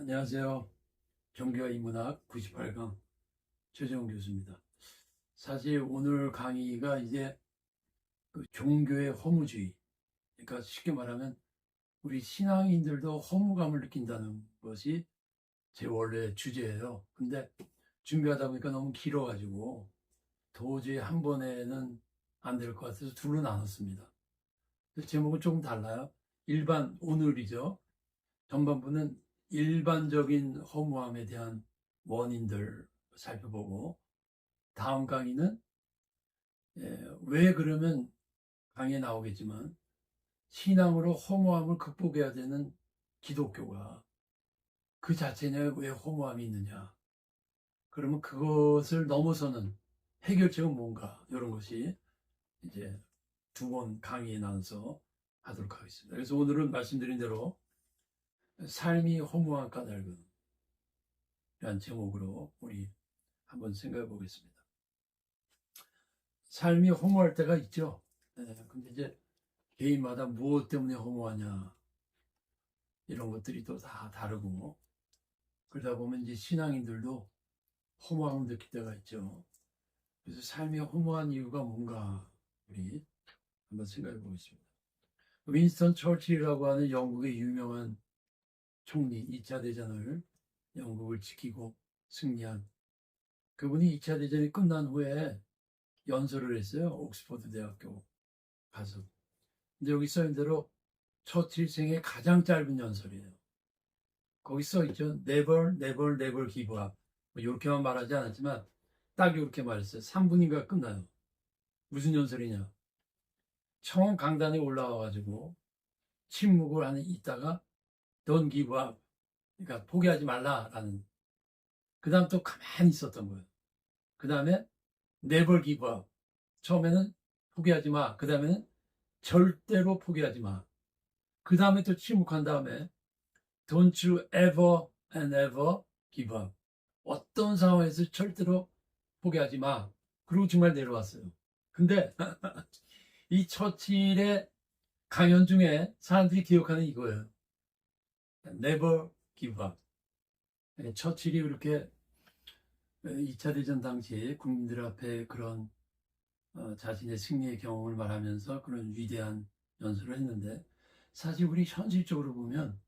안녕하세요. 종교와 인문학 98강 최재훈 교수입니다. 사실 오늘 강의가 이제 그 종교의 허무주의, 그러니까 쉽게 말하면 우리 신앙인들도 허무감을 느낀다는 것이 제 원래 주제예요. 근데 준비하다 보니까 너무 길어가지고 도저히 한 번에는 안 될 것 같아서 둘로 나눴습니다. 제목은 조금 달라요. 일반 오늘이죠. 전반부는 일반적인 허무함에 대한 원인들 살펴보고 다음 강의는 예, 왜 그러면 강의에 나오겠지만 신앙으로 허무함을 극복해야 되는 기독교가 그 자체에 왜 허무함이 있느냐 그러면 그것을 넘어서는 해결책은 뭔가 이런 것이 이제 두 번 강의에 나눠서 하도록 하겠습니다. 그래서 오늘은 말씀드린 대로 삶이 허무한 까닭은 이란 제목으로 우리 한번 생각해 보겠습니다. 삶이 허무할 때가 있죠. 네, 근데 이제 개인마다 무엇 때문에 허무하냐 이런 것들이 또 다 다르고 그러다 보면 이제 신앙인들도 허무함을 느낄 때가 있죠. 그래서 삶이 허무한 이유가 뭔가 우리 한번 생각해 보겠습니다. 윈스턴 처칠이라고 하는 영국의 유명한 총리 2차 대전을 영국을 지키고 승리한 그분이 2차 대전이 끝난 후에 연설을 했어요. 옥스퍼드 대학교 가서. 근데 여기 써있는 대로 처칠 생의 가장 짧은 연설이에요. 거기 써 있죠. Never, never, never give up. 뭐 이렇게만 말하지 않았지만 딱 이렇게 말했어요. 3분인가 끝나요. 무슨 연설이냐. 처음 강단에 올라와가지고 침묵을 하는 있다가 don't give up. 그러니까 포기하지 말라라는. 그 다음 또 가만히 있었던 거예요. 그 다음에 never give up. 처음에는 포기하지 마. 그 다음에는 절대로 포기하지 마. 그 다음에 또 침묵한 다음에 don't you ever and ever give up. 어떤 상황에서 절대로 포기하지 마. 그리고 정말 내려왔어요. 근데 이 처칠의 강연 중에 사람들이 기억하는 이거예요. Never give up. 예, 처칠이 그렇게 2차 대전 당시에 국민들 앞에 그런 어, 자신의 승리의 경험을 말하면서 그런 위대한 연설을 했는데 사실 우리 현실적으로 보면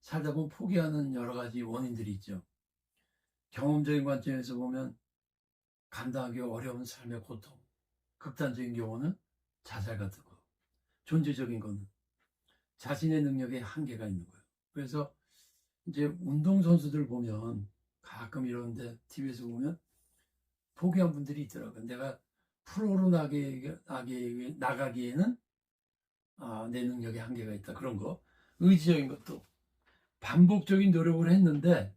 살다 보면 포기하는 여러 가지 원인들이 있죠. 경험적인 관점에서 보면 감당하기 어려운 삶의 고통, 극단적인 경우는 자살 같은 거, 존재적인 거는 자신의 능력에 한계가 있는 거예요. 그래서 이제 운동선수들 보면 가끔 이런데 TV에서 보면 포기한 분들이 있더라고요. 내가 프로로 나게, 나게, 나가기에는 아, 내 능력에 한계가 있다. 그런 거. 의지적인 것도 반복적인 노력을 했는데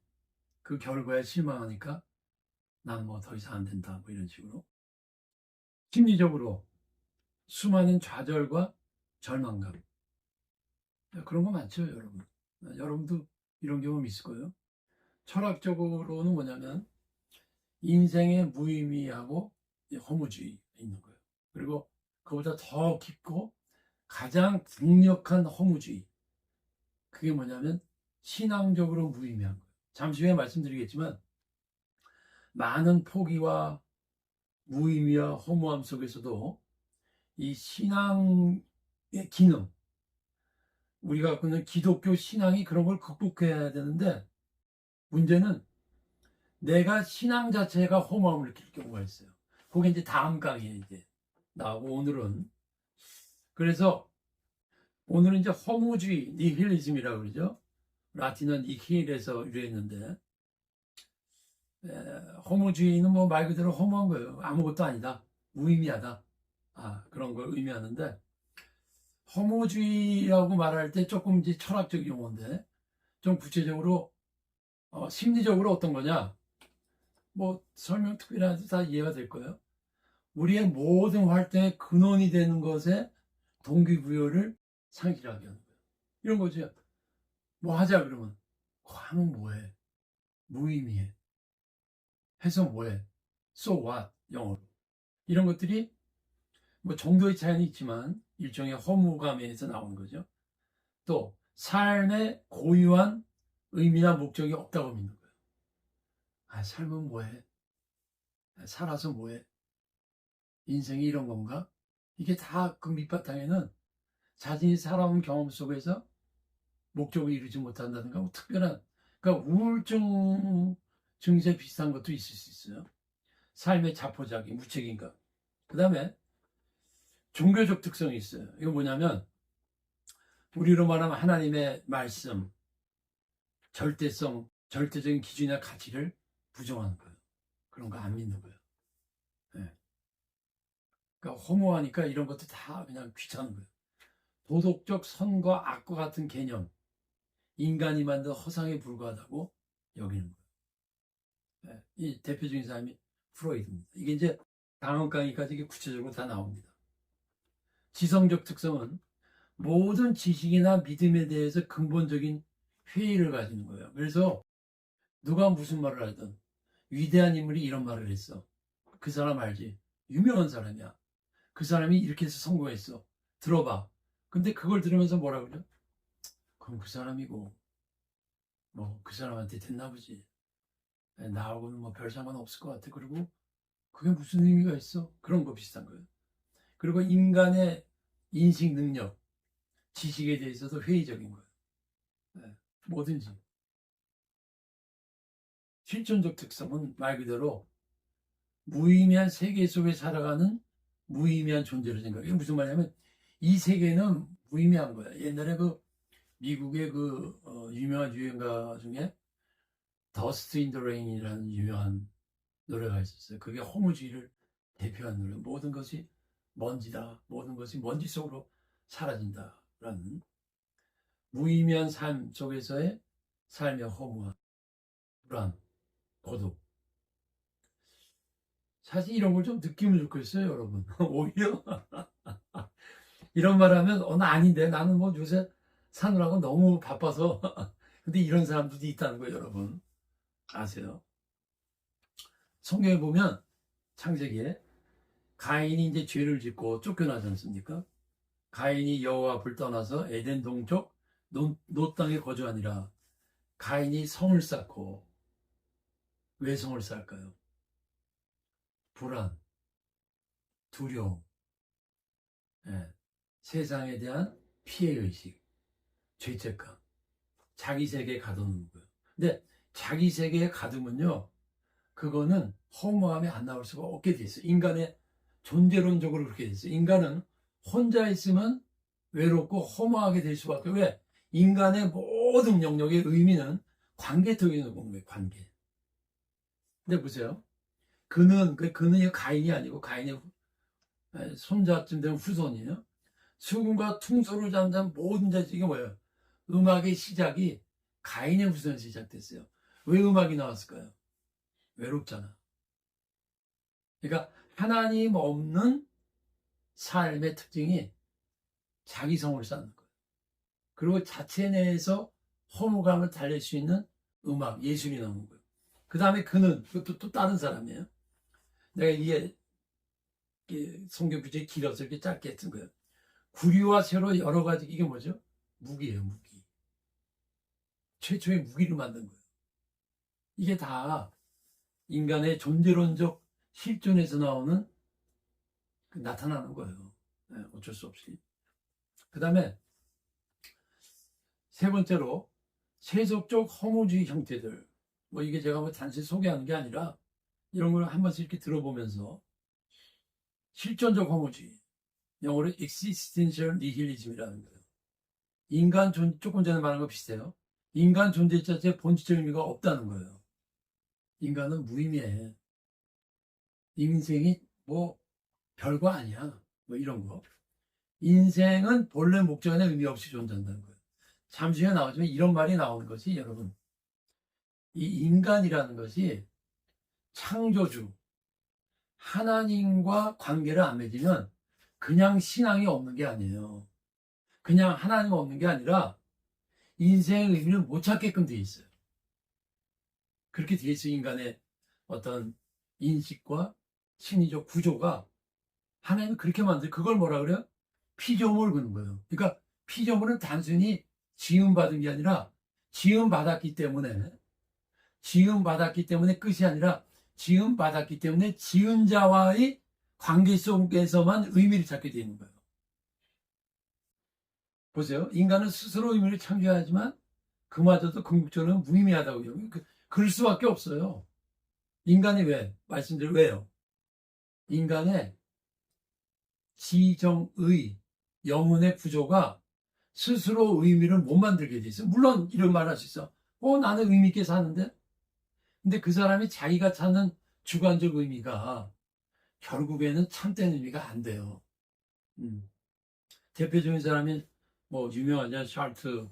그 결과에 실망하니까 난 뭐 더 이상 안 된다. 뭐 이런 식으로. 심리적으로 수많은 좌절과 절망감. 그런 거 많죠, 여러분. 여러분도 이런 경험 있을 거예요. 철학적으로는 뭐냐면 인생의 무의미하고 허무주의 있는 거예요. 그리고 그보다 더 깊고 가장 강력한 허무주의. 그게 뭐냐면 신앙적으로 무의미한 거예요. 잠시 후에 말씀드리겠지만 많은 포기와 무의미와 허무함 속에서도 이 신앙의 기능, 우리가 갖고 있는 기독교 신앙이 그런 걸 극복해야 되는데 문제는 내가 신앙 자체가 허무함을 느낄 경우가 있어요. 그게 이제 다음 강의에 이제 나오고 오늘은 그래서 오늘은 이제 허무주의, 니힐리즘이라고 그러죠. 라틴은 니힐에서 유래했는데 에, 허무주의는 뭐 말 그대로 허무한 거예요. 아무것도 아니다. 무의미하다. 아, 그런 걸 의미하는데 허무주의라고 말할 때 조금 이제 철학적 용어인데 좀 구체적으로 어, 심리적으로 어떤 거냐? 뭐 설명 특별히 다 이해가 될 거예요. 우리의 모든 활동의 근원이 되는 것에 동기부여를 상실하게 하는 거예요. 이런 거죠. 뭐 하자 그러면 그거 하면 뭐해? 무의미해. 해서 뭐해? So what? 영어로. 이런 것들이 뭐 정도의 차이는 있지만 일종의 허무감에서 나오는 거죠. 또 삶의 고유한 의미나 목적이 없다고 믿는 거예요. 아, 삶은 뭐해? 아, 살아서 뭐해? 인생이 이런 건가? 이게 다 그 밑바탕에는 자신이 살아온 경험 속에서 목적을 이루지 못한다든가 뭐 특별한 그러니까 우울증 증세 비슷한 것도 있을 수 있어요. 삶의 자포자기, 무책임감. 그 다음에 종교적 특성이 있어요. 이거 뭐냐면 우리로 말하면 하나님의 말씀, 절대성, 절대적인 기준이나 가치를 부정하는 거예요. 그런 거 안 믿는 거예요. 예. 그러니까 허무하니까 이런 것도 다 그냥 귀찮은 거예요. 도덕적 선과 악과 같은 개념, 인간이 만든 허상에 불과하다고 여기는 거예요. 예. 이 대표적인 사람이 프로이드입니다. 이게 이제 다음 강의까지 이게 구체적으로 다 나옵니다. 지성적 특성은 모든 지식이나 믿음에 대해서 근본적인 회의를 가지는 거예요. 그래서 누가 무슨 말을 하든 위대한 인물이 이런 말을 했어. 그 사람 알지? 유명한 사람이야. 그 사람이 이렇게 해서 성공했어. 들어봐. 근데 그걸 들으면서 뭐라 그래? 그럼 그 사람이고 뭐 그 사람한테 됐나 보지. 나하고는 뭐 별 상관 없을 것 같아. 그리고 그게 무슨 의미가 있어? 그런 거 비슷한 거예요. 그리고 인간의 인식 능력, 지식에 대해서도 회의적인 거예요. 네, 뭐든지. 실존적 특성은 말 그대로 무의미한 세계 속에 살아가는 무의미한 존재로 생각해요. 무슨 말이냐면 이 세계는 무의미한 거야. 옛날에 그 미국의 그 어, 유명한 유행가 중에 더스트 인더 레인이라는 유명한 노래가 있었어요. 그게 허무주의를 대표하는 노래. 모든 것이 먼지다. 모든 것이 먼지 속으로 사라진다라는 무의미한 삶 속에서의 삶의 허무함, 불안, 고독. 사실 이런 걸 좀 느끼면 좋겠어요, 여러분. 오히려 이런 말 하면 어, 나 아닌데 나는 뭐 요새 사느라고 너무 바빠서 근데 이런 사람들도 있다는 거예요, 여러분. 아세요? 성경에 보면 창세기에 가인이 이제 죄를 짓고 쫓겨나지 않습니까? 가인이 여호와 앞을 떠나서 에덴 동쪽 노, 노 땅에 거주하니라. 가인이 성을 쌓고 왜 성을 쌓을까요? 불안, 두려움, 예, 세상에 대한 피해 의식, 죄책감, 자기 세계에 가두는 거예요. 근데 자기 세계에 가두면요, 그거는 허무함이 안 나올 수가 없게 돼 있어요. 인간의 존재론적으로 그렇게 돼 있어요. 인간은 혼자 있으면 외롭고 허무하게 될 수밖에 왜? 인간의 모든 영역의 의미는 관계 통해서 보는 거예요. 관계. 근데 보세요. 그는 그 그는 가인이 아니고 가인의 후- 손자쯤 되는 후손이에요. 수금과 퉁소를 잠잠 모든 자식 이게 뭐예요? 음악의 시작이 가인의 후손에서 시작됐어요. 왜 음악이 나왔을까요? 외롭잖아. 그러니까 하나님 없는 삶의 특징이 자기성을 쌓는 거예요. 그리고 자체 내에서 허무감을 달랠 수 있는 음악, 예술이 나오는 거예요. 그 다음에 그는, 그것도 또 다른 사람이에요. 내가 이게, 이게 성경 규칙이 길어서 이렇게 짧게 쓴 거예요. 구리와 쇠로 여러 가지, 이게 뭐죠? 무기예요, 무기. 최초의 무기를 만든 거예요. 이게 다 인간의 존재론적 실존에서 나오는 그 나타나는 거예요. 네, 어쩔 수 없이. 그 다음에 세 번째로 세속적 허무주의 형태들. 뭐 이게 제가 뭐 단순히 소개하는 게 아니라 이런 걸 한 번씩 이렇게 들어보면서 실존적 허무주의. 영어로 existential nihilism이라는 거예요. 인간 존, 조금 전에 말한 거 비슷해요. 인간 존재 자체에 본질적 의미가 없다는 거예요. 인간은 무의미해. 인생이 뭐 별거 아니야. 뭐 이런 거. 인생은 본래 목적에는 의미 없이 존재한다는 거예요. 잠시 후에 나오지만 이런 말이 나오는 것이 여러분. 이 인간이라는 것이 창조주, 하나님과 관계를 안 맺으면 그냥 신앙이 없는 게 아니에요. 그냥 하나님 없는 게 아니라 인생의 의미를 못 찾게끔 돼 있어요. 그렇게 돼 있어요. 인간의 어떤 인식과 심리적 구조가 하나님은 그렇게 만들 그걸 뭐라 그래요? 피조물 그는 거예요. 그러니까 피조물은 단순히 지음 받은 게 아니라 지음 받았기 때문에 지음 받았기 때문에 끝이 아니라 지음 받았기 때문에 지은 자와의 관계 속에서만 의미를 찾게 되는 거예요. 보세요. 인간은 스스로 의미를 창조하지만 그마저도 궁극적으로 무의미하다고요. 그, 그럴 수밖에 없어요. 인간이 왜? 말씀드려 왜요? 인간의 지정의 영혼의 구조가 스스로 의미를 못 만들게 돼 있어. 물론 이런 말 할 수 있어. 어, 나는 의미 있게 사는데? 근데 그 사람이 자기가 찾는 주관적 의미가 결국에는 참된 의미가 안 돼요. 음. 대표적인 사람이 뭐 유명하냐 샤르트,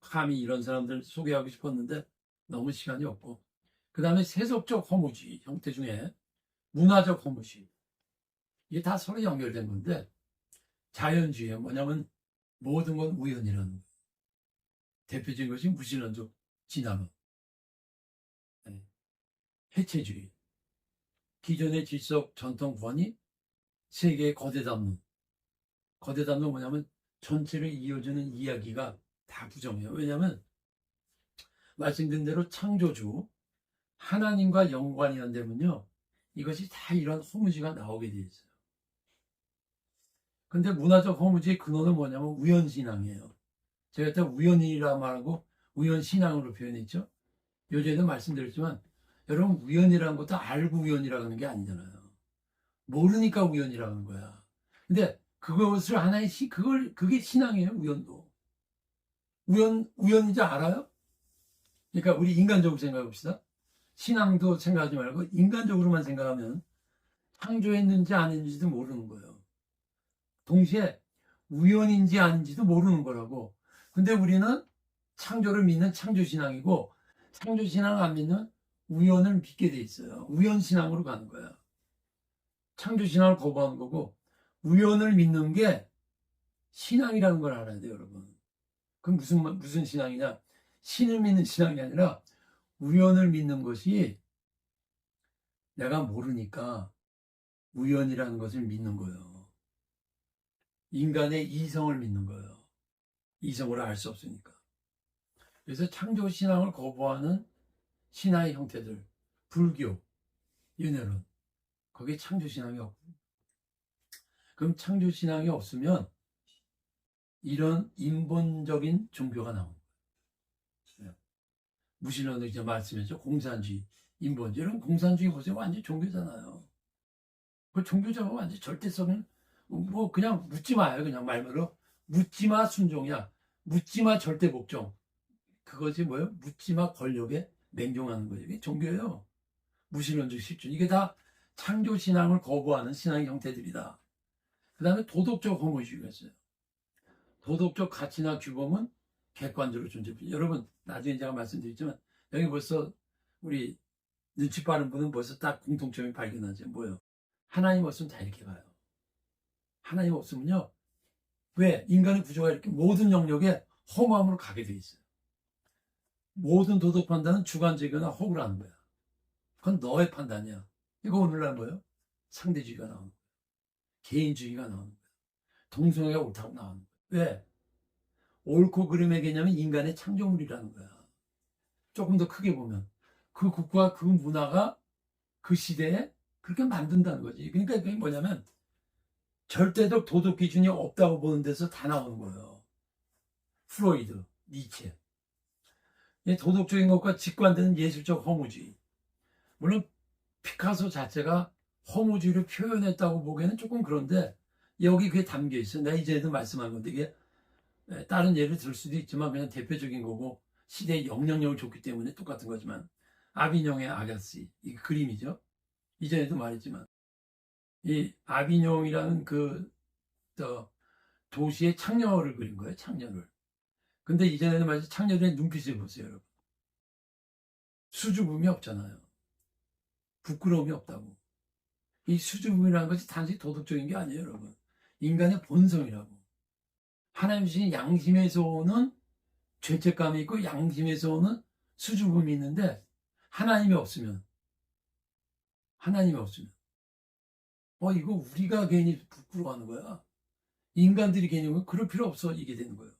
카미 이런 사람들 소개하고 싶었는데 너무 시간이 없고 그 다음에 세속적 허무주의 형태 중에 문화적 허무주의 이게 다 서로 연결된 건데 자연주의가 뭐냐면 모든 건 우연이라는 거예요. 대표적인 것이 무신론적 진화론 네. 해체주의 기존의 질적 전통 구원이 세계의 거대 담론 거대 담론 뭐냐면 전체를 이어주는 이야기가 다 부정해요. 왜냐하면 말씀드린 대로 창조주 하나님과 연관이 안 되면요 이것이 다 이런 허무지가 나오게 돼 있어요. 근데 문화적 허무지의 근원은 뭐냐면 우연신앙이에요. 제가 일단 우연이라 말하고 우연신앙으로 표현했죠. 요즘에도 말씀드렸지만 여러분 우연이라는 것도 알고 우연이라고 하는 게 아니잖아요. 모르니까 우연이라고 하는 거야. 근데 그것을 하나의 시, 그걸, 그게 신앙이에요, 우연도. 우연, 우연인지 알아요? 그러니까 우리 인간적으로 생각해 봅시다. 신앙도 생각하지 말고 인간적으로만 생각하면 창조했는지 아닌지도 모르는 거예요. 동시에 우연인지 아닌지도 모르는 거라고. 근데 우리는 창조를 믿는 창조신앙이고 창조신앙을 안 믿는 우연을 믿게 돼 있어요. 우연신앙으로 가는 거야. 창조신앙을 거부하는 거고 우연을 믿는 게 신앙이라는 걸 알아야 돼요, 여러분. 그럼 무슨, 말- 무슨 신앙이냐? 신을 믿는 신앙이 아니라 우연을 믿는 것이 내가 모르니까 우연이라는 것을 믿는 거예요. 인간의 이성을 믿는 거예요. 이성으로 알 수 없으니까. 그래서 창조 신앙을 거부하는 신화의 형태들, 불교, 윤회론, 거기에 창조 신앙이 없고, 그럼 창조 신앙이 없으면 이런 인본적인 종교가 나오는 거예요. 무신론을 이제 말씀했죠. 공산주의, 인본주의. 이런 공산주의 보세요. 완전 종교잖아요. 그 종교자가 완전 절대성을 뭐 그냥 묻지 마요. 그냥 말로 묻지 마 순종이야. 묻지 마 절대 복종. 그것이 뭐예요? 묻지 마 권력에 맹종하는 거예요. 이게 종교예요. 무신론적 실존. 이게 다 창조 신앙을 거부하는 신앙의 형태들이다. 그 다음에 도덕적 허무주의가 있어요. 도덕적 가치나 규범은 객관적으로 존재합니다. 여러분, 나중에 제가 말씀드리지만, 여기 벌써 우리 눈치 빠른 분은 벌써 딱 공통점이 발견하죠. 뭐예요? 하나님 없으면 다 이렇게 가요. 하나님 없으면요. 왜? 인간의 구조가 이렇게 모든 영역에 허무함으로 가게 돼 있어요. 모든 도덕 판단은 주관적이거나 허구라는 거야. 그건 너의 판단이야. 이거 오늘날 뭐예요? 상대주의가 나오는 거예요. 개인주의가 나오는 거예요. 동성애가 옳다고 나오는 거예요. 왜? 옳고 그름의 개념은 인간의 창조물이라는 거야. 조금 더 크게 보면 그 국가 그 문화가 그 시대에 그렇게 만든다는 거지. 그러니까 그게 뭐냐면 절대적 도덕 기준이 없다고 보는 데서 다 나오는 거예요. 프로이드, 니체. 이 도덕적인 것과 직관되는 예술적 허무주의. 물론 피카소 자체가 허무주의를 표현했다고 보기에는 조금 그런데 여기 그게 담겨 있어요. 내가 이전에도 말씀한 건데 이게 다른 예를 들 수도 있지만 그냥 대표적인 거고 시대의 영향력을 줬기 때문에 똑같은 거지만 아비뇽의 아가씨 이 그림이죠. 이전에도 말했지만 이 아비뇽이라는 그 저, 도시의 창녀를 그린 거예요. 창녀를. 근데 이전에도 말했지 창녀들의 눈빛을 보세요, 여러분. 수줍음이 없잖아요. 부끄러움이 없다고. 이 수줍음이라는 것이 단지 도덕적인 게 아니에요, 여러분. 인간의 본성이라고. 하나님 주신 양심에서 오는 죄책감이 있고 양심에서 오는 수줍음이 있는데 하나님이 없으면 하나님이 없으면 어 이거 우리가 괜히 부끄러워하는 거야. 인간들이 괜히 그럴 필요 없어 이게 되는 거예요.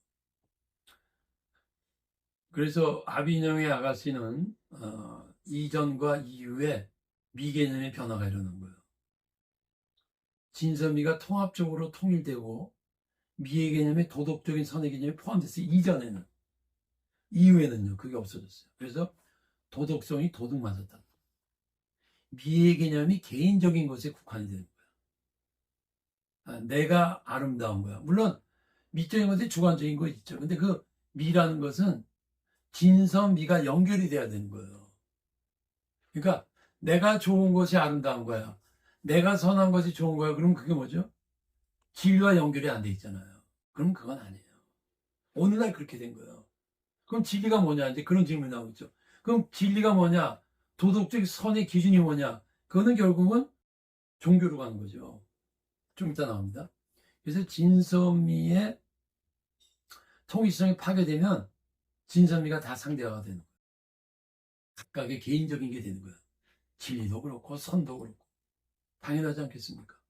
그래서 아비뇽의 아가씨는 어, 이전과 이후에 미개념의 변화가 일어난 거예요. 진선미가 통합적으로 통일되고 미의 개념의 도덕적인 선의 개념이 포함됐어요. 이전에는. 이후에는요. 그게 없어졌어요. 그래서 도덕성이 도둑 맞았다. 미의 개념이 개인적인 것에 국한이. 아, 내가 아름다운 거야. 물론 미적인 것에 주관적인 거 있죠. 근데 그 미라는 것은 진선미가 연결이 돼야 되는 거예요. 그러니까 내가 좋은 것이 아름다운 거야. 내가 선한 것이 좋은 거야. 그럼 그게 뭐죠? 진리와 연결이 안 돼 있잖아요. 그럼 그건 아니에요. 오늘날 그렇게 된 거예요. 그럼 진리가 뭐냐? 이제 그런 질문이 나오겠죠. 그럼 진리가 뭐냐? 도덕적 선의 기준이 뭐냐? 그거는 결국은 종교로 가는 거죠. 좀 이따 나옵니다. 그래서 진선미의 통일성이 파괴되면 진선미가 다 상대화가 되는 거예요. 각각의 개인적인 게 되는 거예요. 진리도 그렇고 선도 그렇고 당연하지 않겠습니까?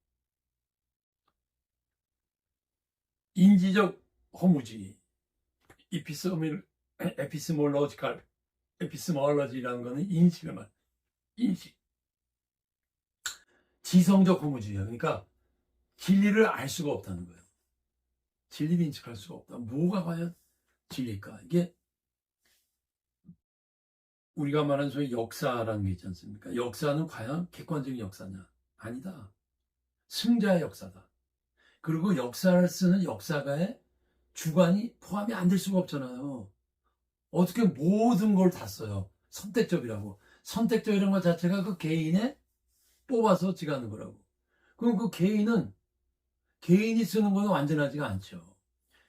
인지적 허무주의 이피스모일 에피스몰로지컬 에피스몰로지라는 거는 인식을 말 인식 지성적 허무주의야 그러니까 진리를 알 수가 없다는 거예요 진리를 인식할 수가 없다 뭐가 과연 진리일까 이게 우리가 말하는 소위 역사라는 게 있지 않습니까 역사는 과연 객관적인 역사냐 아니다 승자의 역사다 그리고 역사를 쓰는 역사가의 주관이 포함이 안 될 수가 없잖아요. 어떻게 모든 걸 다 써요. 선택적이라고. 선택적이라는 것 자체가 그 개인의 뽑아서 지가는 거라고. 그럼 그 개인은 개인이 쓰는 거는 완전하지가 않죠.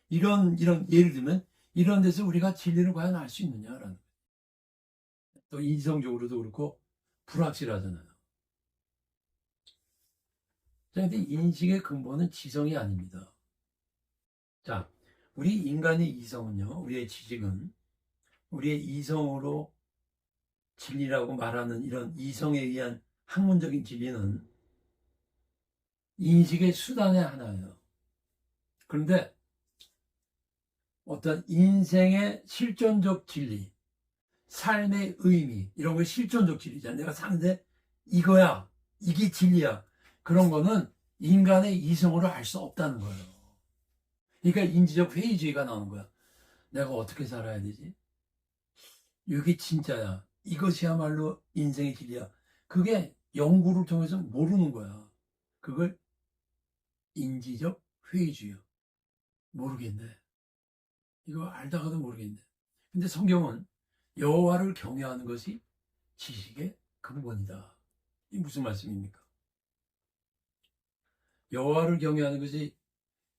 이런 이런 예를 들면 이런 데서 우리가 진리를 과연 알 수 있느냐라는 또 인성적으로도 그렇고 불확실하잖아요. 자, 근데 인식의 근본은 지성이 아닙니다. 자, 우리 인간의 이성은요, 우리의 지식은 우리의 이성으로 진리라고 말하는 이런 이성에 의한 학문적인 진리는 인식의 수단의 하나예요. 그런데 어떤 인생의 실존적 진리, 삶의 의미, 이런 걸 실존적 진리잖아. 내가 사는데 이거야. 이게 진리야. 그런 거는 인간의 이성으로 알 수 없다는 거예요. 그러니까 인지적 회의주의가 나오는 거야. 내가 어떻게 살아야 되지? 이게 진짜야. 이것이야말로 인생의 진리야. 그게 연구를 통해서 모르는 거야. 그걸 인지적 회의주의야. 모르겠네. 이거 알다가도 모르겠네. 근데 성경은 여호와를 경외하는 것이 지식의 근본이다. 이 무슨 말씀입니까? 여호와를 경외하는 것이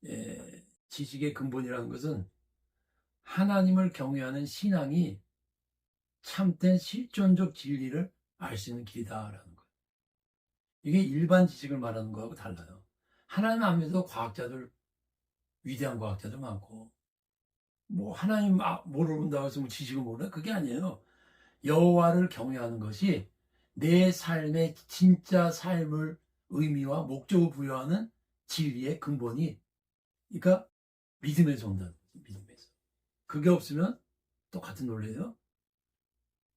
예, 지식의 근본이라는 것은 하나님을 경외하는 신앙이 참된 실존적 진리를 알 수 있는 길이다라는 거예요. 이게 일반 지식을 말하는 거하고 달라요. 하나님 앞에서 과학자들 위대한 과학자들 많고 뭐 하나님 아, 모른다고 해서 뭐 지식을 모르나 그게 아니에요. 여호와를 경외하는 것이 내 삶의 진짜 삶을 의미와 목적을 부여하는 진리의 근본이 그러니까 믿음에서 온다는 거죠. 믿음에서. 그게 없으면 똑같은 논리예요.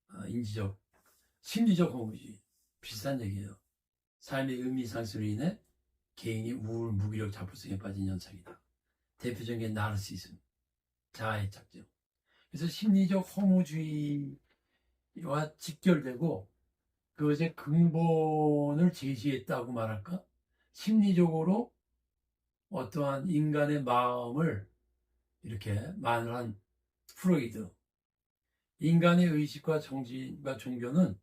아, 인지적, 심리적 허무주의 비슷한 얘기예요. 삶의 의미 상실로 인해 개인이 우울, 무기력, 자포성에 빠진 현상이다. 대표적인 게 나르시즘, 자아의 작정. 그래서 심리적 허무주의와 직결되고 그것의 근본을 제시했다고 말할까? 심리적으로 어떠한 인간의 마음을 이렇게 말한 프로이드. 인간의 의식과 정신과 종교는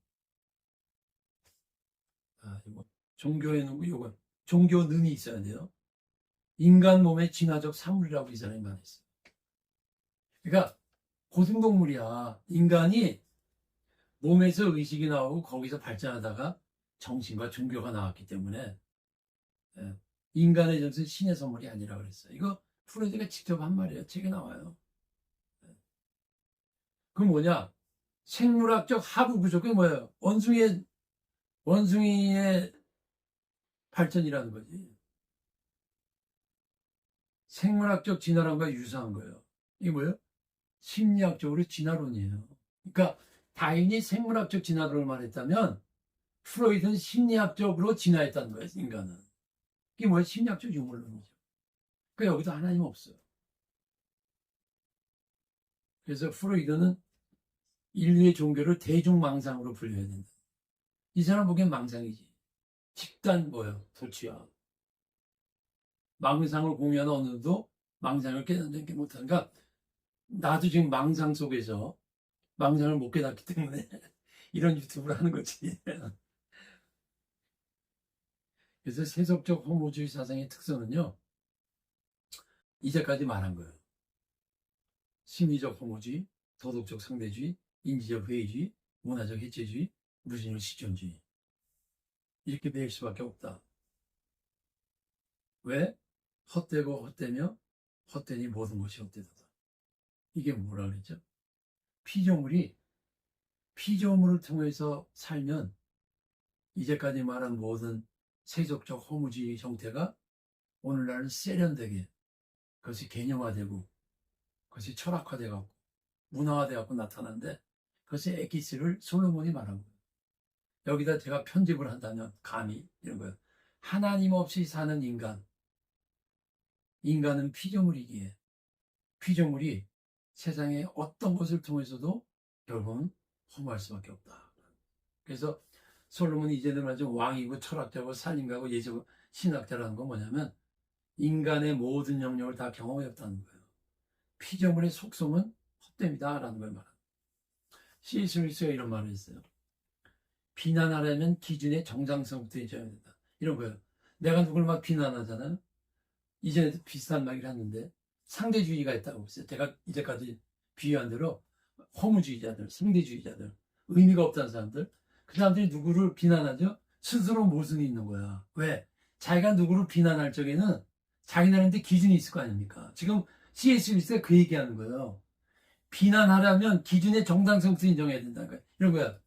아, 이거 종교에는 이거 종교는이 있어야 돼요. 인간 몸의 진화적 사물이라고 이 사람이 말했어요. 그러니까 고등동물이야. 인간이 몸에서 의식이 나오고 거기서 발전하다가 정신과 종교가 나왔기 때문에 예, 인간의 전선 신의 선물이 아니라 그랬어요. 이거 프로이드가 직접 한 말이에요. 책에 나와요. 예. 그 뭐냐? 생물학적 하부 구조가 뭐예요? 원숭이의 원숭이의 발전이라는 거지. 생물학적 진화란과 유사한 거예요. 이게 뭐예요? 심리학적으로 진화론이에요. 그러니까 다인이 생물학적 진화론을 말했다면 프로이드는 심리학적으로 진화했다는 거예요, 인간은. 이게 뭐야? 심리학적 유물론이죠. 그러니까 여기도 하나님 없어요. 그래서 프로이드는 인류의 종교를 대중망상으로 분류해야 된다. 이 사람 보기엔 망상이지. 집단 뭐예요? 도취야. 망상을 공유하는 어느 누도 망상을 깨닫는 게 못하니까 나도 지금 망상 속에서 망상을 못 깨닫기 때문에 이런 유튜브를 하는 거지. 그래서 세속적 호모주의 사상의 특성은요, 이제까지 말한 거예요. 심리적 호모주의, 도덕적 상대주의, 인지적 회의주의, 문화적 해체주의, 무신적 실존주의. 이렇게 될 수밖에 없다. 왜? 헛되고 헛되며 헛되니 모든 것이 헛되도다. 이게 뭐라 그랬죠? 피조물이 피조물을 통해서 살면 이제까지 말한 모든 세속적 허무주의 형태가 오늘날은 세련되게 그것이 개념화되고 그것이 철학화되고 문화화되고 나타나는데 그것의 에기스를 솔로몬이 말한 거예요. 여기다 제가 편집을 한다면 감히 이런 거예요. 하나님 없이 사는 인간 인간은 피조물이기에 피조물이 세상의 어떤 것을 통해서도 결국은 허무할 수밖에 없다. 그래서 솔로몬이 이제는 말하죠 왕이고 철학자고 살인가고 예적 신학자라는 건 뭐냐면 인간의 모든 영역을 다 경험해봤다는 거예요. 피조물의 속성은 헛됨이다라는 걸 말합니다. C.S. 루이스가 이런 말을 했어요. 비난하려면 기준의 정상성부터 잊어야 된다. 이런 거예요. 내가 누굴 막 비난하잖아요. 이전에도 비슷한 말을 했는데 상대주의가 있다고 했어요. 제가 이제까지 비유한 대로 허무주의자들, 상대주의자들, 의미가 없다는 사람들, 그 사람들이 누구를 비난하죠? 스스로 모순이 있는 거야. 왜? 자기가 누구를 비난할 적에는 자기 나름대 기준이 있을 거 아닙니까? 지금 C.S. 루이스가 그 얘기하는 거예요. 비난하려면 기준의 정당성부터 인정해야 된다는 거야. 이런 거야.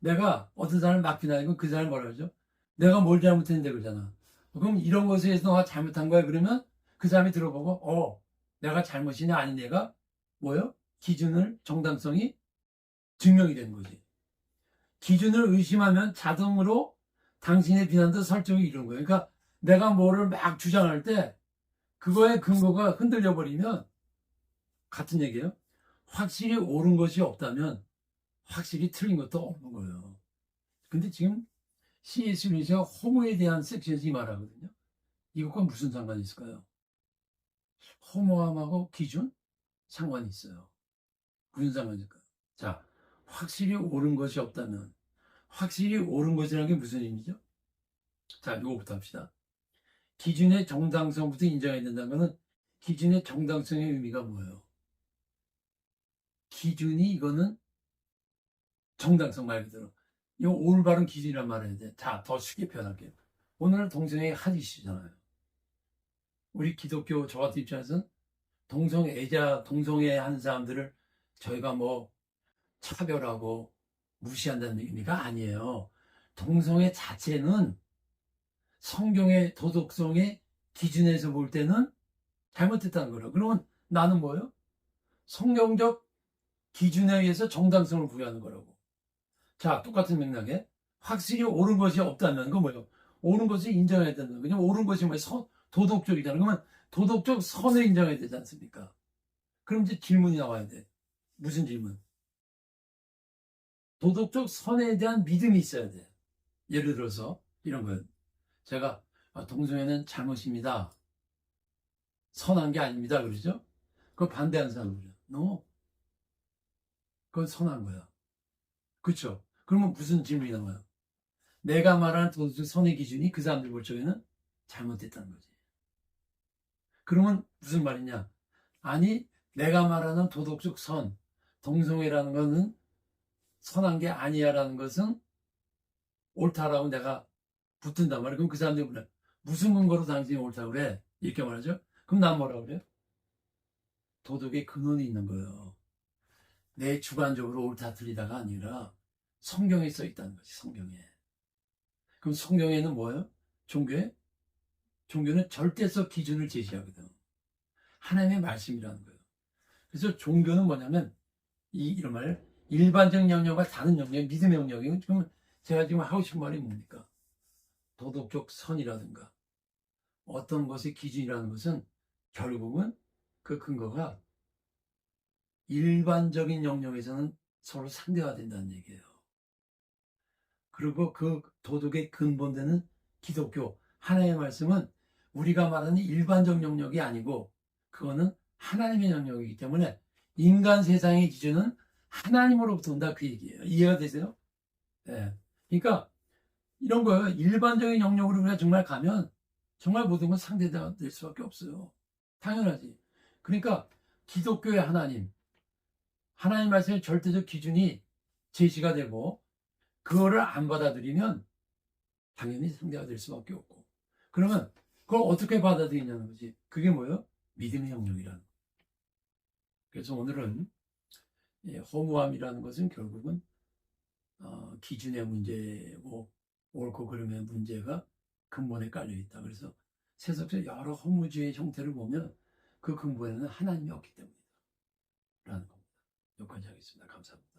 내가 어떤 사람을 막 비난하고 그 사람을 뭐라 그러죠? 내가 뭘 잘못했는데 그러잖아. 그럼 이런 것에 대해서 너가 잘못한 거야 그러면 그 사람이 들어보고 어 내가 잘못이냐 아닌 내가 뭐요? 기준을 정당성이 증명이 되는 거지. 기준을 의심하면 자동으로 당신의 비난도 설정이 이런 거예요. 그러니까 내가 뭐를 막 주장할 때 그거의 근거가 흔들려 버리면 같은 얘기예요. 확실히 옳은 것이 없다면 확실히 틀린 것도 없는 거예요. 근데 지금 C.S. 루이스가 호모에 대한 이 말하거든요. 이것과 무슨 상관이 있을까요? 호모함하고 기준? 상관이 있어요. 무슨 상관이 있을까요? 자, 확실히 옳은 것이 없다면 확실히 옳은 것이라는 게 무슨 의미죠? 자, 이거부터 합시다. 기준의 정당성부터 인정해야 된다는 기준의 정당성의 의미가 뭐예요? 기준이 이거는 정당성 말 그대로 이 올바른 기준이란 말을 해야 돼. 자, 더 쉽게 표현할게요. 오늘 동성애 하디시잖아요. 우리 기독교 저 같은 입장에서는 동성애자, 동성애 하는 사람들을 저희가 뭐 차별하고 무시한다는 의미가 아니에요. 동성애 자체는 성경의 도덕성의 기준에서 볼 때는 잘못했다는 거예요. 그러면 나는 뭐예요? 성경적 기준에 의해서 정당성을 부여하는 거라고. 자, 똑같은 맥락에 확실히 옳은 것이 없다는 건 뭐예요? 옳은 것을 인정해야 된다는 거죠. 옳은 것이 뭐예요? 선, 도덕적이잖아요. 그러면 도덕적 선을 인정해야 되지 않습니까? 그럼 이제 질문이 나와야 돼. 무슨 질문? 도덕적 선에 대한 믿음이 있어야 돼. 예를 들어서 이런 거예요. 제가 아, 동성애는 잘못입니다. 선한 게 아닙니다. 그러죠? 그거 반대하는 그래요. no. 그건 선한 거야. 그렇죠? 그러면 무슨 질문이 나와요? 내가 말하는 도덕적 선의 기준이 그 사람들 볼 적에는 잘못됐다는 거지. 그러면 무슨 말이냐? 아니, 내가 말하는 도덕적 선, 동성애라는 것은 선한 게 아니야라는 것은 옳다라고 내가 붙든단 말이야. 그럼 그 사람들이 그래. 무슨 근거로 당신이 옳다고 그래? 이렇게 말하죠? 그럼 난 뭐라 그래요? 도덕의 근원이 있는 거예요. 내 주관적으로 옳다 틀리다가 아니라 성경에 써 있다는 거지, 성경에. 그럼 성경에는 뭐예요? 종교에? 종교는 절대적 기준을 제시하거든. 하나님의 말씀이라는 거예요. 그래서 종교는 뭐냐면 이 이런 말 일반적 영역과 다른 영역, 믿음의 영역이 지금 제가 지금 하고 싶은 말이 뭡니까? 도덕적 선이라든가 어떤 것의 기준이라는 것은 결국은 그 근거가 일반적인 영역에서는 서로 상대가 된다는 얘기예요. 그리고 그 도덕의 근본되는 기독교 하나의 말씀은 우리가 말하는 일반적 영역이 아니고 그거는 하나님의 영역이기 때문에 인간 세상의 기준은 하나님으로부터 온다 그 얘기예요. 이해가 되세요? 예. 그러니까 이런 거예요. 일반적인 영역으로 우리가 정말 가면 정말 모든 건 상대가 될 수밖에 없어요. 당연하지. 그러니까 기독교의 하나님, 하나님 말씀의 절대적 기준이 제시가 되고 그거를 안 받아들이면 당연히 상대가 될 수밖에 없고 그러면 그걸 어떻게 받아들이냐는 거지. 그게 뭐예요? 믿음의 영역이라는 거. 그래서 오늘은 예, 허무함이라는 것은 결국은 어, 기준의 문제고 옳고 그름의 문제가 근본에 깔려 있다. 그래서 세속적 여러 허무주의 형태를 보면 그 근본에는 하나님이 없기 때문이다. 라는 겁니다. 여기까지 하겠습니다. 감사합니다.